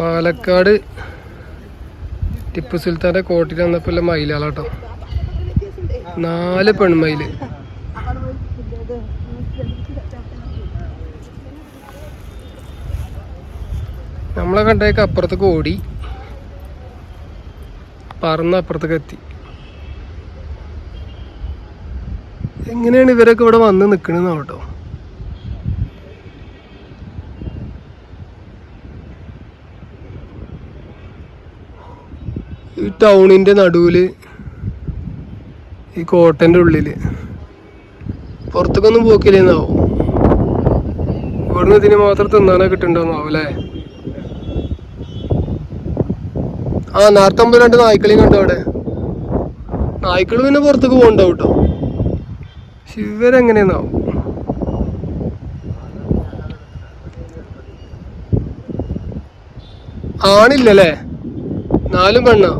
പാലക്കാട് ടിപ്പു സുൽത്താന്റെ കോട്ടിൽ വന്നപ്പോൾ മയിലാളാട്ടോ. നാല് പെൺമയിൽ. നമ്മളെ കണ്ടേക്ക് അപ്പുറത്തേക്ക് ഓടി. പറന്ന് അപ്പുറത്തേക്ക് എത്തി. എങ്ങനെയാണ് ഇവരൊക്കെ ഇവിടെ വന്ന് നിൽക്കണെന്ന് കേട്ടോ ഈ ടൗണിന്റെ നടുവിൽ ഈ കോട്ടന്റെ ഉള്ളിൽ. പുറത്തേക്കൊന്നും പോക്കില്ലെന്നാവും? ഇവിടുന്ന് ഇതിന് മാത്രം തിന്നാനോ കിട്ടുന്നുണ്ടാവും അല്ലേ ആ നേരത്തെ മുമ്പ് രണ്ട് നായ്ക്കളെയും കണ്ടോ അവിടെ. നായ്ക്കൾ പിന്നെ പുറത്തേക്ക് പോകണ്ടാവും കേട്ടോ. പക്ഷെ ഇവരെങ്ങനെയാന്നാവും ആണില്ലല്ലേ? നാലും പെണ്ണോ.